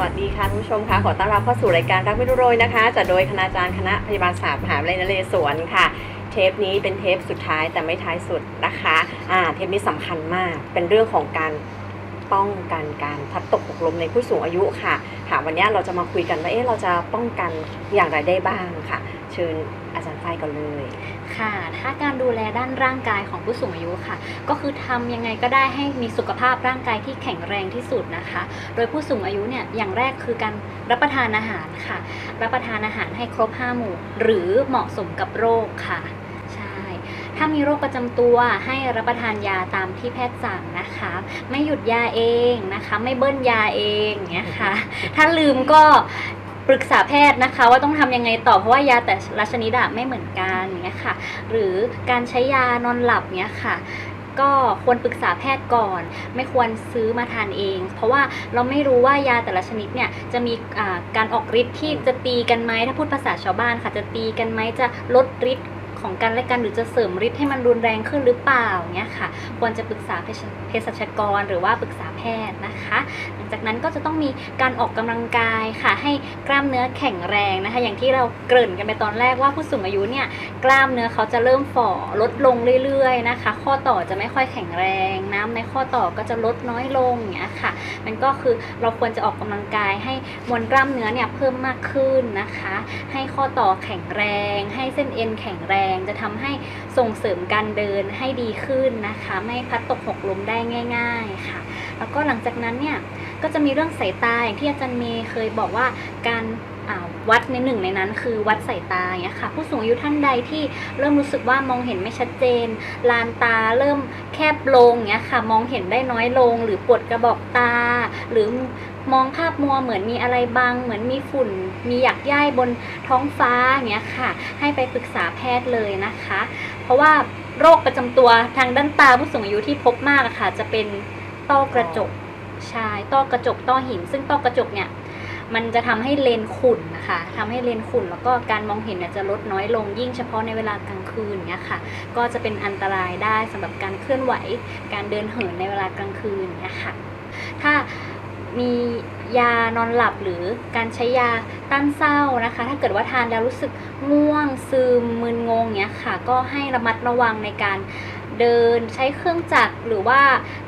วัสดีค่ะคุณผู้ชมค่ะขอต้อนรับเข้าสู่รายการรักไม่รู้โรยนะคะจัดโดยคณาจารย์คณะพยาบาลศาสตร์มหาวิทยาลัยนเรศวรค่ะ เทปนี้เป็นเทปสุดท้ายแต่ไม่ท้ายสุดนะคะอ่าเทปนี้สำคัญมากเป็นเรื่องของการ ป้องกันการพัดตกหกล้มในผู้สูงอายุค่ะค่ะวันนี้เราจะมาคุยกันว่าเอ๊ะเราจะป้องกันอย่างไรได้บ้างค่ะ เชิญอาจารย์ฝ้ายก่อนเลยค่ะถ้าการดูแลด้านร่างกายของผู้สูงอายุค่ะ ก็คือทำยังไงก็ได้ให้มีสุขภาพร่างกายที่แข็งแรงที่สุดนะคะ โดยผู้สูงอายุเนี่ยอย่างแรกคือการรับประทานอาหารค่ะ รับประทานอาหารให้ครบ5หมู่ หรือเหมาะสมกับโรคค่ะ ถ้ามีโรคประจำตัวให้รับประทานยาตามที่แพทย์สั่งนะคะ ไม่หยุดยาเองนะคะ ไม่เบิ้ลยาเองเงี้ยค่ะ ถ้าลืมก็ปรึกษาแพทย์นะคะว่าต้องทำยังไงต่อเพราะว่ายาแต่ละชนิดอะไม่เหมือนกันเงี้ยค่ะ หรือการใช้ยานอนหลับเนี้ยค่ะก็ควรปรึกษาแพทย์ก่อน ไม่ควรซื้อมาทานเอง เพราะว่าเราไม่รู้ว่ายาแต่ละชนิดเนี่ยจะมีอ่าการออกฤทธิ์ที่จะตีกันไหมถ้าพูดภาษาชาวบ้านค่ะจะตีกันไหมจะลดฤทธิ์ ของกันและกันหรือจะเสริมฤทธิ์ให้มันรุนแรงขึ้นหรือเปล่าเนี้ยค่ะ ควรจะปรึกษาเภสัชเภสัชกร หรือว่าปรึกษา แพทย์นะคะ หลังจากนั้นก็จะต้องมีการออกกำลังกายค่ะ ให้กล้ามเนื้อแข็งแรงนะคะ อย่างที่เราเกริ่นกันไปตอนแรกว่าผู้สูงอายุเนี่ยกล้ามเนื้อเขาจะเริ่มฝ่อลดลงเรื่อยๆนะคะ ข้อต่อจะไม่ค่อยแข็งแรง น้ำในข้อต่อก็จะลดน้อยลงอย่างเงี้ยค่ะมันก็คือเราควรจะออกกำลังกายให้มวลกล้ามเนื้อเนี่ยเพิ่มมากขึ้นนะคะ ให้ข้อต่อแข็งแรง ให้เส้นเอ็นแข็งแรงจะทำให้ส่งเสริมการเดินให้ดีขึ้นนะคะ ไม่พัดตกหกล้มได้ง่าย ๆค่ะ แล้วก็หลังจากนั้นเนี่ยก็จะมีเรื่องสายตาอย่างที่อาจารย์เมย์เคยบอกว่าการวัดในหนึ่งในนั้นคือวัดสายตาอย่างเงี้ยค่ะ ผู้สูงอายุท่านใดที่เริ่มรู้สึกว่ามองเห็นไม่ชัดเจน ลานตาเริ่มแคบลงเงี้ยค่ะ มองเห็นได้น้อยลง หรือปวดกระบอกตา หรือมองภาพมัวเหมือนมีอะไรบังเหมือนมีฝุ่น มีหยักใยบนท้องฟ้าอย่างเงี้ยค่ะ ให้ไปปรึกษาแพทย์เลยนะคะ เพราะว่าโรคประจำตัวทางด้านตาผู้สูงอายุที่พบมากอะค่ะ จะเป็น ต้อกระจกใช่ต้อกระจกต้อหิน ซึ่งต้อกระจกเนี่ยมันจะทำให้เลนขุ่นนะคะทำให้เลนขุ่นแล้วก็การมองเห็นเนี่ยจะลดน้อยลงยิ่งเฉพาะในเวลากลางคืนเนี่ยค่ะ ก็จะเป็นอันตรายได้สำหรับการเคลื่อนไหว การเดินเหินในเวลากลางคืนเนี่ยค่ะ ถ้ามียานอนหลับหรือการใช้ยาต้านเศร้านะคะ ถ้าเกิดว่าทานแล้วรู้สึกง่วงซึมมึนงงเนี้ยค่ะ ก็ให้ระมัดระวังในการ เดิน ใช้เครื่องจักรหรือว่า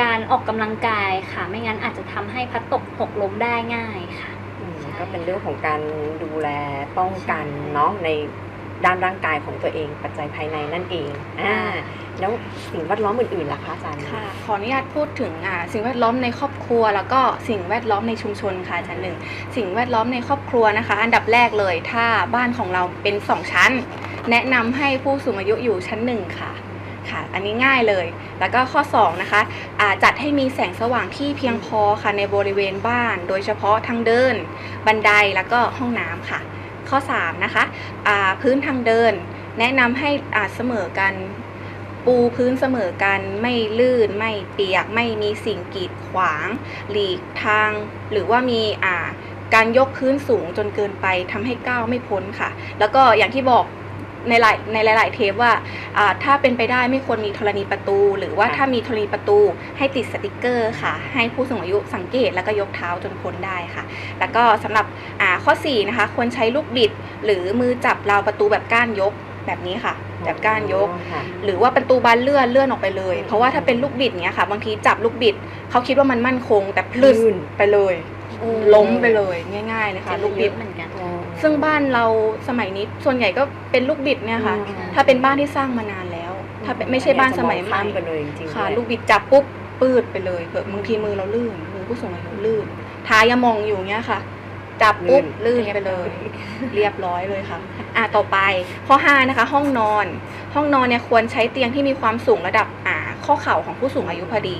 การออกกำลังกายค่ะ ไม่งั้นอาจจะทำให้พลัดตกหกล้มได้ง่ายค่ะ อืมใช่ก็เป็นเรื่องของการดูแลป้องกันเนาะในด้านร่างกายของตัวเอง ปัจจัยภายในนั่นเองอ่าแล้วสิ่งแวดล้อมอื่นๆล่ะคะอาจารย์ ค่ะ ขออนุญาตพูดถึงอ่าสิ่งแวดล้อมในครอบครัว แล้วก็สิ่งแวดล้อมในชุมชนค่ะอาจารย์หนึ่งสิ่งแวดล้อมในครอบครัวนะคะ อันดับแรกเลยถ้าบ้านของเราเป็นสองชั้น แนะนำให้ผู้สูงอายุอยู่ชั้นหนึ่งค่ะ ค่ะ อันนี้ง่ายเลย แล้วก็ข้อ2นะคะอ่าจัดให้มีแสงสว่างที่เพียงพอค่ะในบริเวณบ้าน โดยเฉพาะทางเดิน บันไดแล้วก็ห้องน้ำค่ะ ข้อ3นะคะอ่าพื้นทางเดิน แนะนำให้เสมอกันปูพื้นเสมอกันไม่ลื่นไม่เปียก ไม่มีสิ่งกีดขวาง หลีกทาง หรือว่ามีอ่าการยกพื้นสูงจนเกินไปทำให้ก้าวไม่พ้นค่ะ แล้วก็อย่างที่บอก ในหลายในหลาย ๆ เทปว่าอ่า ถ้าเป็นไปได้ไม่ควรมีธรณีประตู หรือว่าถ้ามีธรณีประตูให้ติดสติกเกอร์ค่ะ ให้ผู้สูงอายุสังเกตแล้วก็ยกเท้าจนพ้นได้ค่ะ แล้วก็สำหรับอ่าข้อ4นะคะควรใช้ลูกบิด หรือมือจับราวประตูแบบก้านยกแบบนี้ค่ะแบบก้านยกค่ะหรือว่าประตูบานเลื่อนเลื่อนออกไปเลย เพราะว่าถ้าเป็นลูกบิดเนี้ยค่ะ บางทีจับลูกบิดเขาคิดว่ามันมั่นคง แต่พลึลื่ดนไปเลยล้มไปเลยง่าย ๆ เลยเจค่ะอลูกบิดเยอะเหมือนกัน ซึ่งบ้านเราสมัยนี้ส่วนใหญ่ก็เป็นลูกบิดเนี่ยค่ะ อืม ถ้าเป็นบ้านที่สร้างมานานแล้ว ถ้าเป็นไม่ใช่บ้านสมัยใหม่ข้ามไปเลยจริงๆค่ะด้วยลูกบิดจับปุ๊บปืดไปเลยเกิดบางทีมือเราลื่นมือผู้สูงอายุลื่นท้ายามองอยู่เนี้ยค่ะ จับปุ๊บลื่นไปเลย เรียบร้อยเลยค่ะอะต่อไปข้อ5นะคะ ห้องนอน ห้องนอนเนี่ยควรใช้เตียงที่มีความสูงระดับอ่าข้อเข่าของผู้สูงอายุพอดี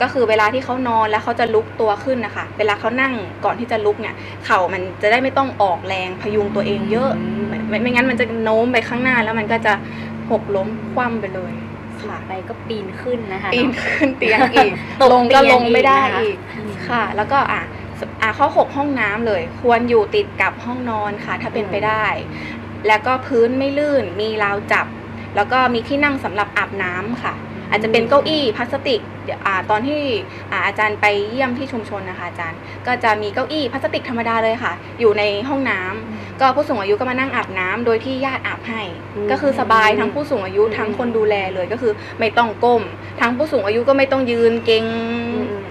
ก็คือเวลาที่เขานอนแล้วเขาจะลุกตัวขึ้นนะคะ เวลาเขานั่งก่อนที่จะลุกเนี่ย เข่ามันจะได้ไม่ต้องออกแรงพยุงตัวเองเยอะไม่ไม่ไม่งั้นมันจะโน้มไปข้างหน้าแล้วมันก็จะหกล้มคว่ำไปเลยค่ะไปก็ปีนขึ้นนะคะปีนเนาะขึ้นเตียงอีกตกลงก็เตียงลงไม่ได้อีกนะคะอีกค่ะ แล้วก็อะส อะข้อ6ห้องน้ำเลย ควรอยู่ติดกับห้องนอนค่ะ ถ้าเป็นไปได้ แล้วก็พื้นไม่ลื่นมีราวจับ แล้วก็มีที่นั่งสำหรับอาบน้ำค่ะ อาจจะเป็นเก้าอี้พลาสติกเดี๋ยวอ่าตอนที่อ่าอาจารย์ไปเยี่ยมที่ชุมชนนะคะอาจารย์ ก็จะมีเก้าอี้พลาสติกธรรมดาเลยค่ะ อยู่ในห้องน้ำก็ผู้สูงอายุก็มานั่งอาบน้ำโดยที่ญาติอาบให้อืมก็คือสบายทั้งผู้สูงอายุอืมทั้งคนดูแลเลยก็คือไม่ต้องก้ม ทั้งผู้สูงอายุก็ไม่ต้องยืนเกรงอืม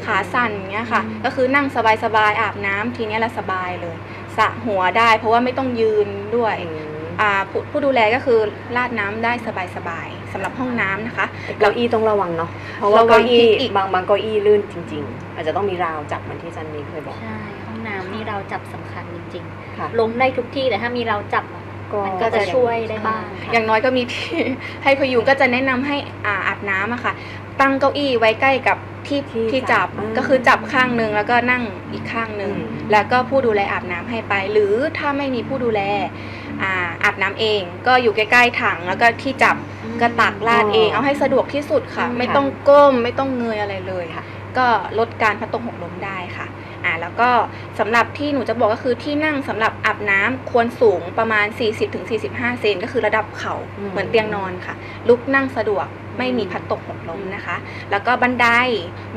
ขาสั่นอย่างเงี้ยค่ะอืมก็คือนั่งสบายๆอาบน้ำทีเนี้ยละสบายเลยสระหัวได้ เพราะว่าไม่ต้องยืนด้วยอืมอ่าผู้ผู้ดูแลก็คือราดน้ำได้สบายๆสำหรับห้องน้ำนะคะแต่เก้าอี้ต้องระวังเนาะเพราะว่าระวัเก้างอี้อีกบางบางเก้าอี้ลื่นจริง ๆ อาจจะต้องมีราวจับเหมือนที่อาจันนีเคยบอกใช่ห้องน้ำนี่เราจับสำคัญจริงค่ะๆล้มได้ทุกที่แต่ถ้ามีเราจับอะมันก็จะช่วยได้บ้างค่ะอย่างน้อยก็มีที่ให้พยุงก็จะแนะนำให้อ่าอาบน้ำอะค่ะ ตั้งเก้าอี้ไว้ใกล้กับ ที่ที่ที่จัจับบอ่าก็คือจับข้างหนึ่งแล้วก็นั่งอีกข้างหนึ่งอืมแล้วก็ผู้ดูแลอาบน้ำให้ไป หรือถ้าไม่มีผู้ดูแลอ่าอาบน้ำเอง ก็อยู่ใกล้ๆถังแล้วก็ที่จับก็ตักราดเอง เอาให้สะดวกที่สุดค่ะอืมไม่ค่ะต้องก้มไม่ต้องเงยอะไรเลยค่ะ ก็ลดการพัดตกหกล้มได้ค่ะ อ่าแล้วก็สำหรับที่หนูจะบอกก็คือที่นั่งสำหรับอาบน้ำควรสูงประมาณ 40-45 เซนก็คือระดับเขา่าอืมเหมือนเตียงนอนค่ะ ลุกนั่งสะดวกไม่มีพัดตกหกล้มนะคะ แล้วก็บันได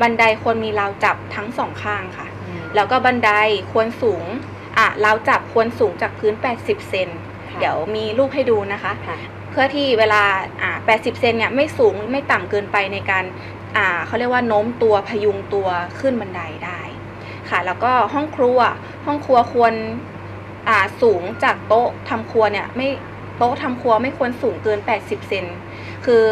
บันไดควรมีราวจับทั้งสองข้างค่ะอืมแล้วก็บันไดควรสูงอะราวจับควรสูงจากพื้น 80 เซนค่ะเดี๋ยวมีรูปให้ดูนะคะค่ะเพื่อที่เวลาอ่า80 เซนเนี่ยไม่สูงไม่ต่ำเกินไปในการอ่าเขาเรียกว่าโน้มตัวพยุงตัวขึ้นบันไดได้ ค่ะ แล้วก็ห้องครัว ห้องครัวควรอ่าสูงจากโต๊ะทำครัวเนี่ยไม่โต๊ะทำครัวไม่ควรสูงเกิน 80 เซนคือ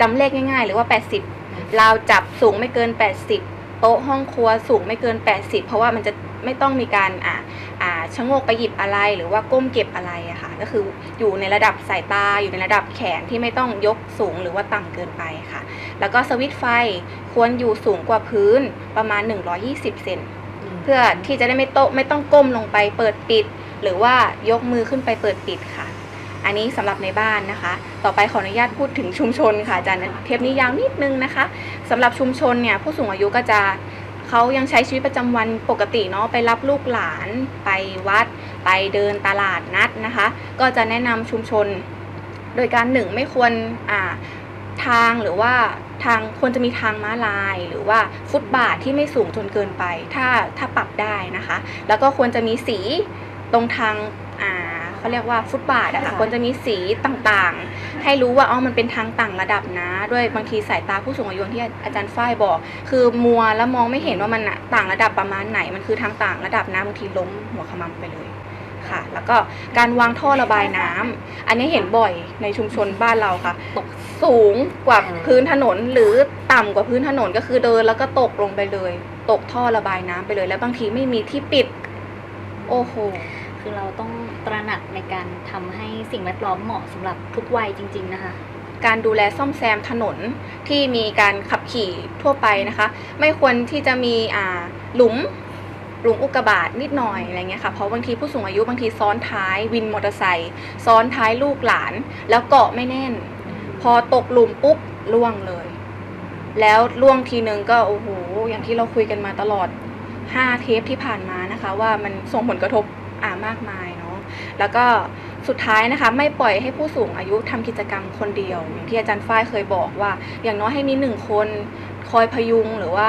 จำเลขง่ายๆ หรือว่า 80ราวจับสูงไม่เกิน 80 โต๊ะห้องครัวสูงไม่เกิน 80 เพราะว่ามันจะไม่ต้องมีการอ่าอ่าชะโงกไปหยิบอะไรหรือว่าก้มเก็บอะไรอะค่ะ ก็คืออยู่ในระดับสายตาอยู่ในระดับแขนที่ไม่ต้องยกสูงหรือว่าต่ำเกินไปค่ะ แล้วก็สวิตช์ไฟควรอยู่สูงกว่าพื้นประมาณ 120 เซน พื่อที่จะได้ไม่โตะไม่ต้องก้มลงไปเปิดปิด หรือว่ายกมือขึ้นไปเปิดปิดค่ะ อันนี้สำหรับในบ้านนะคะ ต่อไปขออนุญาตพูดถึงชุมชนค่ะอาจารย์เทปนี้ยาวนิดนึงนะคะสำหรับชุมชนเนี่ยผู้สูงอายุก็จะเขายังใช้ชีวิตประจำวันปกติเนาะไปรับลูกหลานไปวัด ไปเดินตลาดนัดนะคะ ก็จะแนะนำชุมชน โดยการหนึ่งไม่ควรอ่า ทางหรือว่าทางควรจะมีทางม้าลาย หรือว่าฟุตบาทที่ไม่สูงจนเกินไป ถ้าถ้าปรับได้นะคะ แล้วก็ควรจะมีสีตรงทางอ่าเขาเรียกว่าฟุตบาทอะค่ะค่ะควรจะมีสีต่างๆ ให้รู้ว่าอ๋อมันเป็นทางต่างระดับนะ ด้วยบางทีสายตาผู้สูงอายุที่อาจารย์ฝ้ายบอก คือมัวแล้วมองไม่เห็นว่ามันอะต่างระดับประมาณไหน มันคือทางต่างระดับนะบางทีล้มหัวขมำไปเลย ค่ะ แล้วก็การวางท่อระบายน้ำอันนี้เห็นบ่อยในชุมชนบ้านเราค่ะ ตกสูงกว่าอืม พื้นถนนหรือต่ำกว่าพื้นถนนก็คือเดินแล้วก็ตกลงไปเลย ตกท่อระบายน้ำไปเลย แล้วบางทีไม่มีที่ปิด โอ้โห คือเราต้องตระหนักในการทำให้สิ่งแวดล้อมเหมาะสำหรับทุกวัยจริง ๆ นะคะ การดูแลซ่อมแซมถนนที่มีการขับขี่ทั่วไปนะคะ ไม่ควรที่จะมีอ่าหลุม หลุมอุกกาบาตนิดหน่อยอะไรเงี้ยค่ะเพราะบางทีผู้สูงอายุบางทีซ้อนท้ายวินมอเตอร์ไซค์ซ้อนท้ายลูกหลาน แล้วเกาะไม่แน่น พอตกหลุมปุ๊บล่วงเลย แล้วล่วงทีนึงก็โอ้โหอย่างที่เราคุยกันมาตลอด 5 เทปที่ผ่านมานะคะ ว่ามันส่งผลกระทบอ่ามากมายเนาะแล้วก็สุดท้ายนะคะ ไม่ปล่อยให้ผู้สูงอายุทำกิจกรรมคนเดียว อย่างที่อาจารย์ฝ้ายเคยบอกว่า อย่างน้อยให้มีหนึ่งคนคอยพยุงหรือว่า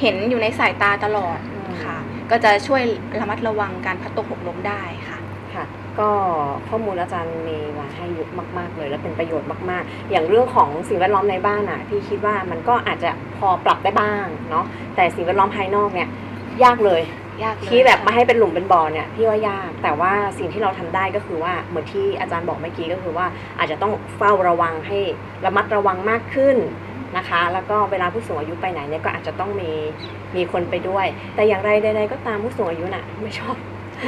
เห็นอยู่ในสายตาตลอด ก็จะช่วยระมัดระวังการพัดตกหกล้มได้ค่ะค่ะ ก็ข้อมูลอาจารย์มีมาให้เยอะมาก ๆ เลย และเป็นประโยชน์มากๆ อย่างเรื่องของสิ่งแวดล้อมในบ้านอะพี่คิดว่ามันก็อาจจะพอปรับได้บ้างเนาะแต่สิ่งแวดล้อมภายนอกเนี่ยยากเลยยากเลยที่แบบมาให้เป็นหลุมเป็นบ่อเนี่ยพี่ว่ายาก แต่ว่าสิ่งที่เราทำได้ก็คือว่าเหมือนที่อาจารย์บอกเมื่อกี้ก็คือว่าอาจจะต้องเฝ้าระวังให้ระมัดระวังมากขึ้น นะคะ แล้วก็เวลาผู้สูงอายุไปไหนเนี่ยก็อาจจะต้องมีมีคนไปด้วย แต่อย่างไรใดๆก็ตามผู้สูงอายุน่ะไม่ชอบ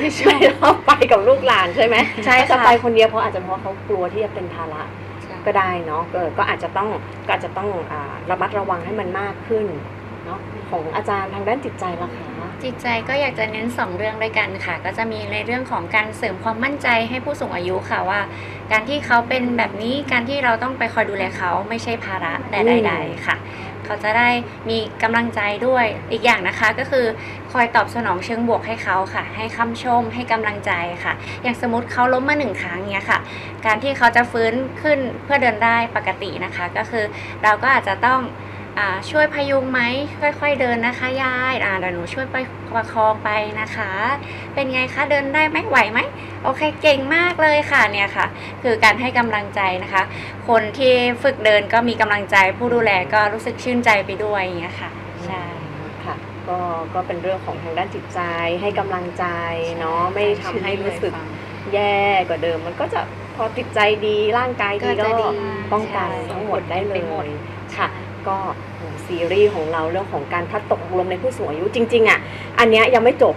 ไม่ชไม่อบชอบไปกับลูกหลานใช่ไหมใช่ถ้าจะค่ะไปคนเดียวเพราะอาจจะเพราะเขากลัวที่จะเป็นภาระก็ได้เนาะเออก็อาจจะต้องก็อาจจะต้องอ่าระมัดระวังให้มันมากขึ้นเนาะของอาจารย์ทางด้านจิตใจล่ะคะ จิตใจก็อยากจะเน้น 2 เรื่องด้วยกันค่ะ ก็จะมีในเรื่องของการเสริมความมั่นใจให้ผู้สูงอายุค่ะว่า การที่เขาเป็นแบบนี้การที่เราต้องไปคอยดูแลเขาไม่ใช่ภาระแต่ใดๆค่ะ เขาจะได้มีกำลังใจด้วยอีกอย่างนะคะก็คือคอยตอบสนองเชิงบวกให้เขาค่ะ ให้คำชมให้กำลังใจค่ะ อย่างสมมติเขาล้มมาหนึ่งครั้งเนี้ยค่ะ การที่เขาจะฟื้นขึ้นเพื่อเดินได้ปกตินะคะ ก็คือเราก็อาจจะต้อง ช่วยพยุงไหมค่อย ๆเดินนะคะยายอ่าเดี๋ยวหนูช่วยไปประคองไปนะคะ เป็นไงคะเดินได้ไหมไหวไหมโอเคเก่งมากเลยค่ะเนี่ยค่ะ คือการให้กำลังใจนะคะ คนที่ฝึกเดินก็มีกำลังใจ ผู้ดูแลก็รู้สึกชื่นใจไปด้วยอย่างเงี้ยค่ะใช่ค่ะก็ก็เป็นเรื่องของทางด้านจิตใจ ให้กำลังใจเนาะไม่ทำให้รู้สึกแย่กว่าเดิม มันก็จะพอจิตใจดีร่างกายดีก็ก็จะดีป้องกันใช่ทั้งหมดได้เลไปหมดยค่ะ ก็โอ้ซีรีส์ของเราเรื่องของการพลัดตกรวมในผู้สูงอายุจริงๆอะอันเนี้ยยังไม่จบ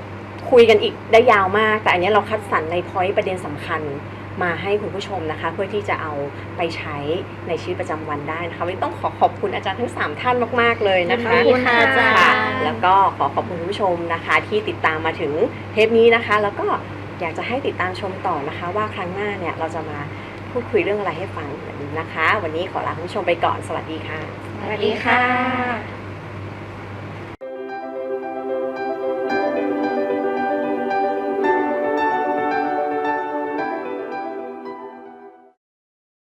คุยกันอีกได้ยาวมาก แต่อันเนี้ยเราคัดสรรในพอยต์ประเด็นสำคัญมาให้คุณผู้ชมนะคะ เพื่อที่จะเอาไปใช้ในชีวิตประจำวันได้นะคะวันนี้ต้องขอขอบคุณอาจารย์ทั้งสามท่านมาก ๆ เลยนะคะขอบคุณค่ะอาจารย์ค่ะแล้วก็ขอขอบคุณคุณผู้ชมนะคะ ที่ติดตามมาถึงเทปนี้นะคะ แล้วก็อยากจะให้ติดตามชมต่อนะคะ ว่าครั้งหน้าเนี่ยเราจะมาพูดคุยเรื่องอะไรให้ฟังแบบนี้นะคะ วันนี้ขอลาคุณผู้ชมไปก่อนสวัสดีค่ะ สวัสดีค่ะ